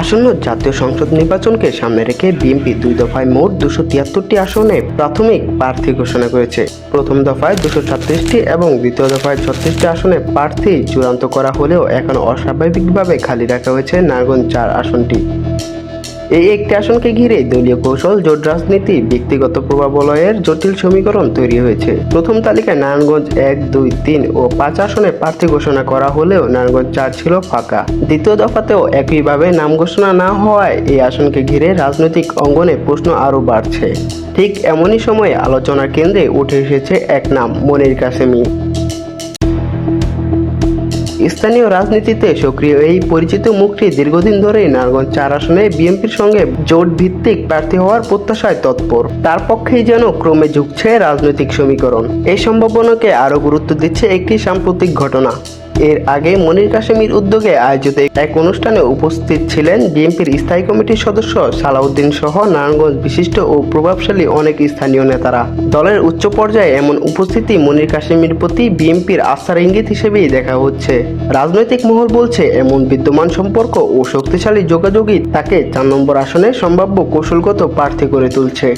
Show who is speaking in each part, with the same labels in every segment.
Speaker 1: আসন্ন জাতীয় সংসদ নির্বাচনকে সামনে রেখে বিএনপি দুই দফায় মোট দুশো তিয়াত্তরটি আসনে প্রাথমিক প্রার্থী ঘোষণা করেছে। প্রথম দফায় দুশো ছাত্রিশটি এবং দ্বিতীয় দফায় ছত্রিশটি আসনে প্রার্থী চূড়ান্ত করা হলেও এখন অস্বাভাবিকভাবে খালি রাখা হয়েছে নারগঞ্জ চার আসনটি। এই একটি আসনকে ঘিরে দলীয় কৌশল, জোট রাজনীতি, ব্যক্তিগত প্রভাবলয়ের জটিল সমীকরণ তৈরি হয়েছে। প্রথম তালিকায় নারায়ণগঞ্জ এক, দুই, তিন ও পাঁচ আসনে প্রার্থী ঘোষণা করা হলেও নারায়ণগঞ্জ চার ছিল ফাঁকা। দ্বিতীয় দফাতেও একইভাবে নাম ঘোষণা না হওয়ায় এই আসনকে ঘিরে রাজনৈতিক অঙ্গনে প্রশ্ন আরও বাড়ছে। ঠিক এমনই সময়ে আলোচনার কেন্দ্রে উঠে এসেছে এক নাম, মনির কাসেমি। স্থানীয় রাজনীতিতে সক্রিয়। এই পরিচিত মুখটি দীর্ঘদিন ধরেই নারায়ণগঞ্জ চার আসনে বিএনপির সঙ্গে জোট ভিত্তিক প্রার্থী হওয়ার প্রত্যাশায় তৎপর। তার পক্ষেই যেন ক্রমে ঝুঁকছে রাজনৈতিক সমীকরণ। এই সম্ভাবনাকে আরও গুরুত্ব দিচ্ছে একটি সাম্প্রতিক ঘটনা। এর আগে মনির কাশেমির উদ্যোগে আয়োজিত এক অনুষ্ঠানে উপস্থিত ছিলেন বিএনপির স্থায়ী কমিটির সদস্য সালাউদ্দিন সহ নারায়ণগঞ্জ বিশিষ্ট ও প্রভাবশালী অনেক স্থানীয় নেতারা। দলের উচ্চ পর্যায়ে এমন উপস্থিতি মনির কাশেমির প্রতি বিএনপির আস্থার ইঙ্গিত হিসেবেই দেখা হচ্ছে। রাজনৈতিক মহল বলছে, এমন বিদ্যমান সম্পর্ক ও শক্তিশালী যোগাযোগই তাকে চার নম্বর আসনে সম্ভাব্য কৌশলগত প্রার্থী করে তুলছে।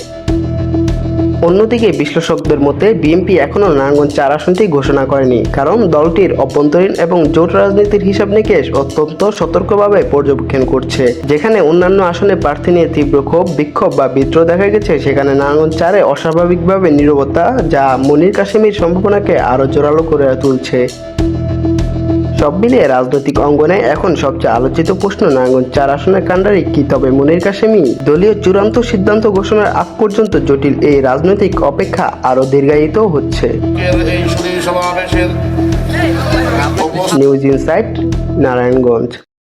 Speaker 1: অন্যদিকে বিশ্লেষকদের মতে, বিএনপি এখনও নারায়ণগঞ্জ চার আসনটি ঘোষণা করেনি, কারণ দলটির অভ্যন্তরীণ এবং জোট রাজনীতির হিসাব নিকেশ অত্যন্ত সতর্কভাবে পর্যবেক্ষণ করছে। যেখানে অন্যান্য আসনে প্রার্থী নিয়ে তীব্র ক্ষোভ, বিক্ষোভ বা বিদ্রোহ দেখা গেছে, সেখানে নারায়ণগঞ্জ চারে অস্বাভাবিকভাবে নীরবতা, যা মনির কাশ্মীর সম্ভাবনাকে আরও জোরালো করে তুলছে। সব মিলিয়ে রাজনৈতিক অঙ্গনে এখন সবচেয়ে আলোচিত প্রশ্ন নারায়ণগঞ্জ চার আসনের কাণ্ডারি কি তবে মনির কাশেমি? দলীয় চূড়ান্ত সিদ্ধান্ত ঘোষণার আগ পর্যন্ত জটিল এই রাজনৈতিক অপেক্ষা আরও দীর্ঘায়িত হচ্ছে। News insight Narayanganj.